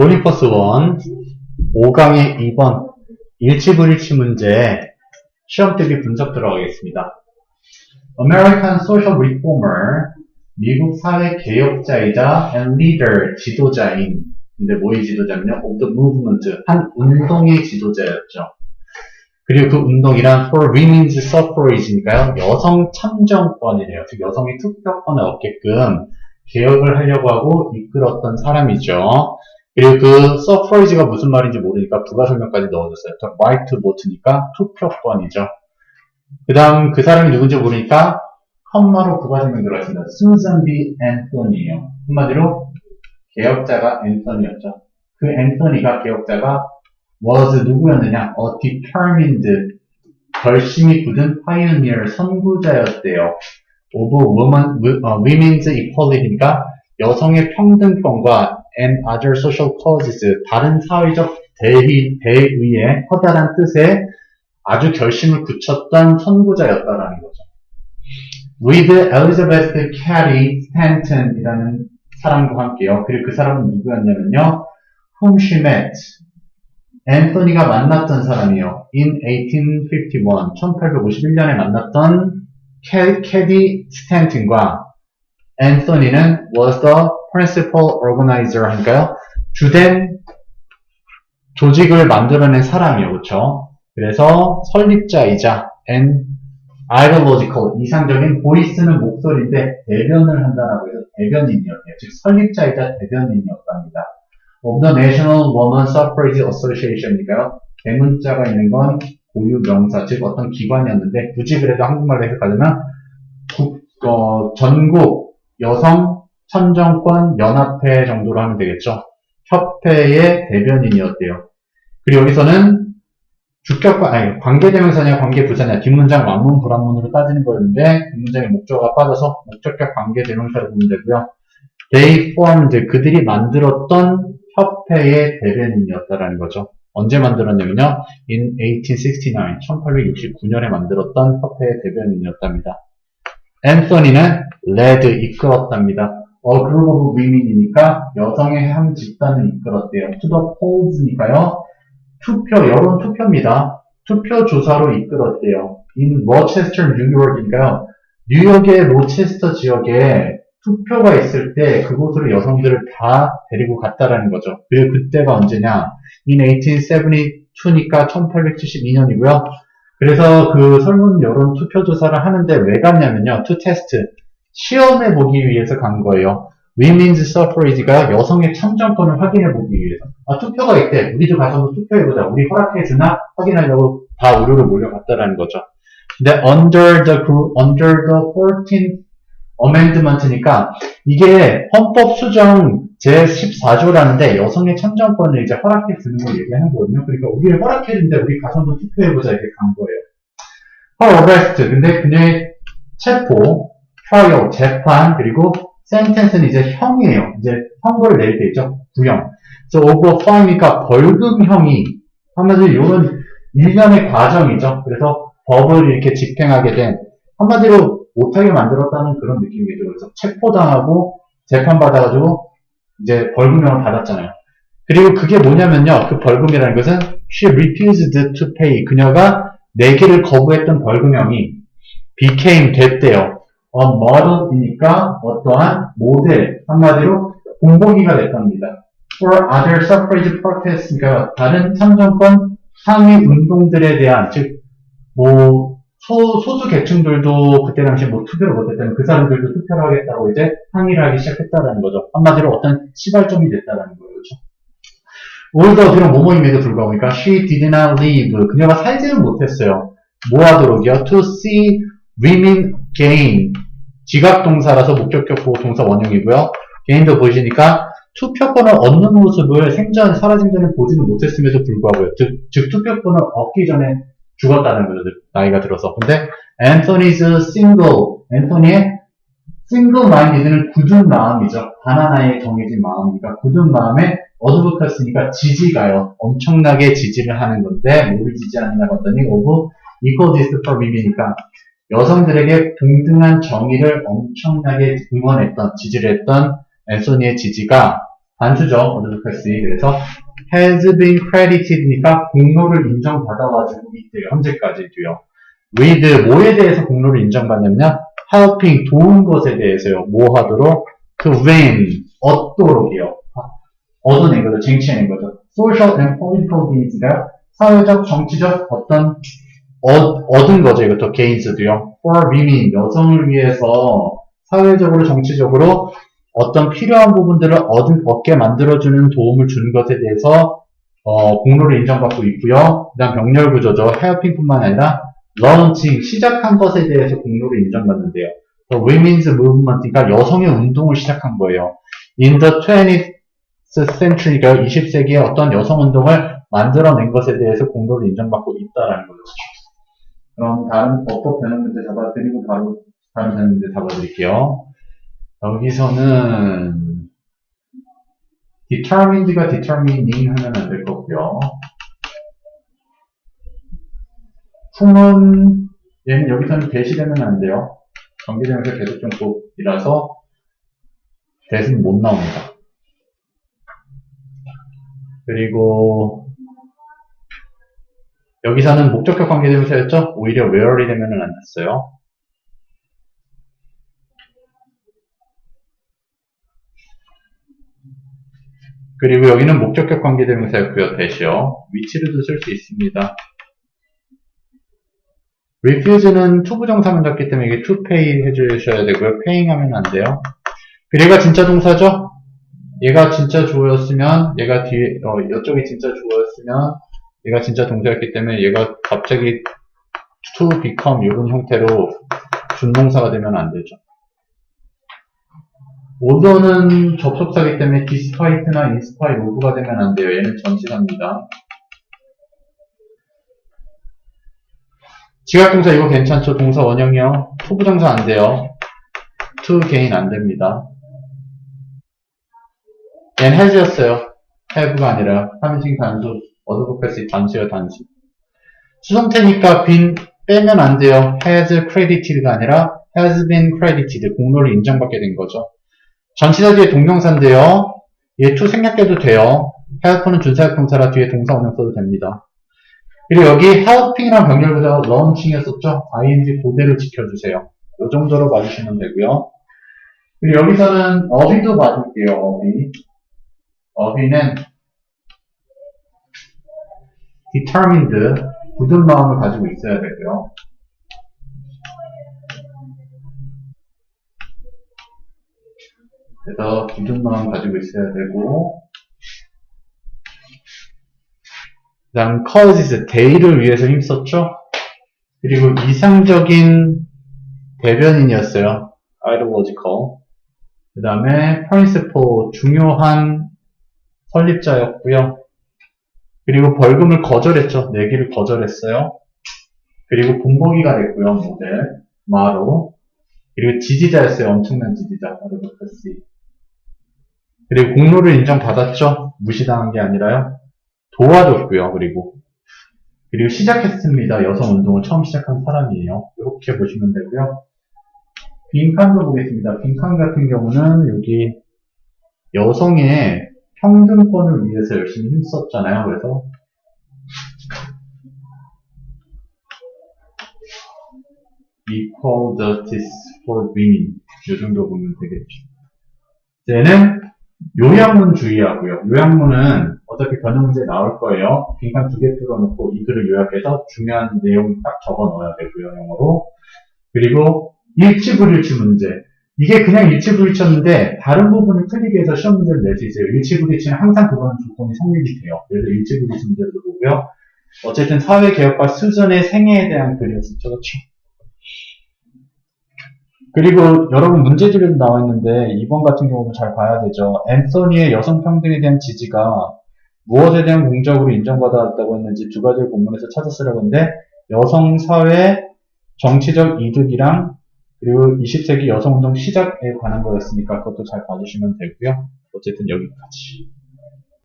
올림퍼스 1 5강의 2번 일치불일치 문제 시험 대비 분석 들어가겠습니다. American Social Reformer 미국 사회 개혁자이자 and leader 지도자인 근데 뭐의 지도자면요? of the movement 한 운동의 지도자였죠. 그리고 그 운동이란 for women's suffrage니까요. 여성 참정권이래요. 즉 여성의 투표권을 얻게끔 개혁을 하려고 하고 이끌었던 사람이죠. 그리고 그 suffrage가 무슨 말인지 모르니까 부가 설명까지 넣어줬어요. 또 right vote니까 투표권이죠. 그 다음 그 사람이 누군지 모르니까 컴마로 부가 설명 들어갔습니다. 수잔 B 앤소니예요. 한마디로 개혁자가 앤소니였죠. 그 앤소니가 개혁자가 was 누구였느냐? a determined 결심이 굳은 pioneer 선구자였대요. of woman, 어, women's equality니까 여성의 평등권과 and other social causes 다른 사회적 대의, 대의의 커다란 뜻에 아주 결심을 굳혔던 선구자였다라는 거죠. with Elizabeth Cady Stanton이라는 사람과 함께요. 그리고 그 사람은 누구였냐면요. whom she met. 앤서니가 만났던 사람이요. in 1851, 1851년에 만났던 캐, 캐디 스탠튼과 앤서니는 was the principal organizer 하니까요. 주된 조직을 만들어낸 사람이요. 그렇죠? 그래서 설립자이자 and ideological 이상적인 보이스는 목소리인데 대변을 한다라고 해서 대변인이었대요. 즉 설립자이자 대변인이었답니다. of the National Woman Suffrage Association이니까요. 대문자가 있는 건 고유 명사, 즉 어떤 기관이었는데 굳이 그래도 한국말로 해석하자면 국- 어, 전국 여성 참정권 연합회 정도로 하면 되겠죠. 협회의 대변인이었대요. 그리고 여기서는 주격과 아니 관계대명사냐 관계부사냐 뒷문장 완문 불완문으로 따지는 거였는데 뒷문장의 목적어가 빠져서 목적격 관계대명사를 보면 되고요. They formed 그들이 만들었던 협회의 대변인이었다라는 거죠. 언제 만들었냐면요. In 1869, 1869년에 만들었던 협회의 대변인이었답니다. 앤서니는 led 이끌었답니다. A group of women이니까 여성의 한 집단을 이끌었대요. To the polls니까요. 투표, 여론 투표입니다. 투표 조사로 이끌었대요. In Rochester, New York이니까요. 뉴욕의 로체스터 지역에 투표가 있을 때 그곳으로 여성들을 다 데리고 갔다라는 거죠. 그리고 그때가 언제냐? In 1872니까 1872년이고요. 그래서 그 설문 여론 투표 조사를 하는데 왜 갔냐면요. to test. 시험해 보기 위해서 간 거예요. Women's Suffrage가 여성의 참정권을 확인해 보기 위해서. 아, 투표가 있대. 우리도 가서 한번 투표해 보자. 우리 허락해 주나? 확인하려고 다 우르르 몰려갔다라는 거죠. 근데 under the under the 14th amendment니까 이게 헌법 수정 제14조라는데 여성의 참정권을 이제 허락해 주는 걸 얘기하는 거거든요. 그러니까 우리를 허락해 준데 우리 가서 한번 투표해보자 이렇게 간 거예요. her arrest. 근데 그녀의 체포, trial, 재판, 그리고 sentence는 이제 형이에요. 이제 형벌을 낼때 있죠. 구형. 그래서 over fine이니까 벌금형이 한마디로 이런 일련의 과정이죠. 그래서 법을 이렇게 집행하게 된 한마디로 못하게 만들었다는 그런 느낌이죠. 그래서 체포당하고 재판받아가지고 이제 벌금형을 받았잖아요. 그리고 그게 뭐냐면요. 그 벌금이라는 것은 she refused to pay. 그녀가 내기를 거부했던 벌금형이 became 됐대요. a model이니까 어떠한 모델, 한마디로 공복이가 됐답니다. for other suffrage protests, 그러니까 다른 참정권 상위 운동들에 대한, 즉, 뭐, 소, 소수 계층들도 그때 당시에 뭐 투표를 못했다면 그 사람들도 투표를 하겠다고 이제 항의를 하기 시작했다라는 거죠. 한마디로 어떤 시발점이 됐다라는 거죠. 올더 그런 모모임에도 불구하고, 그러니까 she did not leave. 그녀가 살지는 못했어요. 뭐 하도록이요? to see women gain. 지각 동사라서 목적격 보호 동사 원형이고요. 개인도 보시니까 투표권을 얻는 모습을 생전, 살아생 전에 보지는 못했음에도 불구하고요. 즉, 즉 투표권을 얻기 전에 죽었다는 거죠. 나이가 들어서. 근데 앤서니's single, 앤서니의 single minded는 굳은 마음이죠. 단 하나의 정해진 마음이니까 굳은 마음에 어드보커스니까 지지가요. 엄청나게 지지를 하는 건데 했더니 of equal justice for women이니까 여성들에게 동등한 정의를 엄청나게 응원했던 지지를 했던 앤소니의 지지가 단수죠. 어드vocacy. 그래서 has been credited니까 공로를 인정받아가지고 있대요. 현재까지도요. with 뭐에 대해서 공로를 인정받냐면 helping 도운 것에 대해서요. 뭐 하도록 to win 얻도록이요. 얻어낸 거죠. 쟁취해낸 거죠. social and political gains가 사회적, 정치적 어떤 얻, 얻은 거죠. 이것도 gains도요. for women 여성을 위해서 사회적으로 정치적으로 어떤 필요한 부분들을 얻은, 얻게 만들어주는 도움을 주는 것에 대해서 어, 공로를 인정받고 있고요. 그 다음 병렬 구조죠. helping뿐만 아니라 launching 시작한 것에 대해서 공로를 인정받는데요. The Women's Movement가 여성의 운동을 시작한 거예요. In the 20th century가 20세기에 어떤 여성 운동을 만들어낸 것에 대해서 공로를 인정받고 있다라는 거죠. 그럼 다른 어법 변형 문제 잡아드리고 바로 다른 변형 문제 잡아드릴게요. 여기서는 determined가 determining 하면 안 될 거고요. 품은 얘는 여기서는 대시되면 안 돼요. 전기대명사 계속정법이라서 대신 못 나옵니다. 그리고 여기서는 목적격 관계대명사였죠? 오히려 where이 되면 안 됐어요. 그리고 여기는 목적격 관계대명사였고요. 대시요. 위치로도 쓸 수 있습니다. refuse는 투부정사문잡기 때문에 이게 to pay 해주셔야 되고요. paying 하면 안 돼요. 얘가 진짜 동사죠? 얘가 진짜 주어였으면, 얘가 뒤에, 어, 이쪽이 진짜 주어였으면, 얘가 진짜 동사였기 때문에 얘가 갑자기 to become 이런 형태로 준동사가 되면 안 되죠. 오더는 접속사기 때문에 despite나 inspite 오브가 되면 안 돼요. 얘는 전치사입니다. 지각동사 이거 괜찮죠? 동사 원형이요. 투부정사 안 돼요. to gain 안 됩니다. 얘는 has였어요. have가 아니라 하민식 단수, 어드버패스 단수요 단수. 수성태니까 빈 빼면 안 돼요. has credited가 아니라 has been credited. 공로를 인정받게 된 거죠. 전치사 뒤에 동명사인데요. 얘 to 생략해도 돼요. help는 준사역 동사라 뒤에 동사 원형 써도 됩니다. 그리고 여기 helping이랑 병렬부사 launching이었었죠? ing 그대로 지켜주세요. 이 정도로 봐주시면 되고요. 그리고 여기서는 어휘도 봐줄게요. 어휘. 어휘는 determined 굳은 마음을 가지고 있어야 되고요. 그래서 마음 가지고 있어야 되고 그 다음 causes, 데이를 위해서 힘썼죠? 그리고 이상적인 대변인이었어요. ideological. 그 다음에 principal, 중요한 설립자였고요. 그리고 벌금을 거절했죠. 내기를 거절했어요. 그리고 본보기가 됐고요. 모델, 마로. 그리고 지지자였어요. 엄청난 지지자. 아르바크시. 그리고 공로를 인정받았죠. 무시당한 게 아니라요. 도와줬고요. 그리고 그리고 시작했습니다. 여성 운동을 처음 시작한 사람이에요. 이렇게 보시면 되고요. 빈칸도 보겠습니다. 빈칸 같은 경우는 여기 여성의 평등권을 위해서 열심히 힘썼잖아요. 그래서 equal justice for women 이 정도 보면 되겠죠. 얘는 요약문 주의하고요. 요약문은 어차피 변형 문제 나올 거예요. 빈칸 두 개 뚫어놓고 이 글을 요약해서 중요한 내용 딱 적어 넣어야 되고요. 영어로. 그리고 일치불일치 문제. 이게 그냥 일치불일치였는데 다른 부분을 틀리게 해서 시험 문제를 낼 수 있어요. 일치불일치는 항상 그거는 조건이 성립이 돼요. 그래서 일치불일치 문제도 보고요. 어쨌든 사회개혁과 수전의 생애에 대한 글이었었죠. 그렇죠? 그리고 여러분 문제집에도 나와 있는데 이번 같은 경우도 잘 봐야 되죠. 앤서니의 여성 평등에 대한 지지가 무엇에 대한 공적으로 인정받았다고 했는지 두 가지를 본문에서 찾았으라고 했는데 여성 사회 정치적 이득이랑 그리고 20세기 여성운동 시작에 관한 거였으니까 그것도 잘 봐주시면 되고요. 어쨌든 여기까지.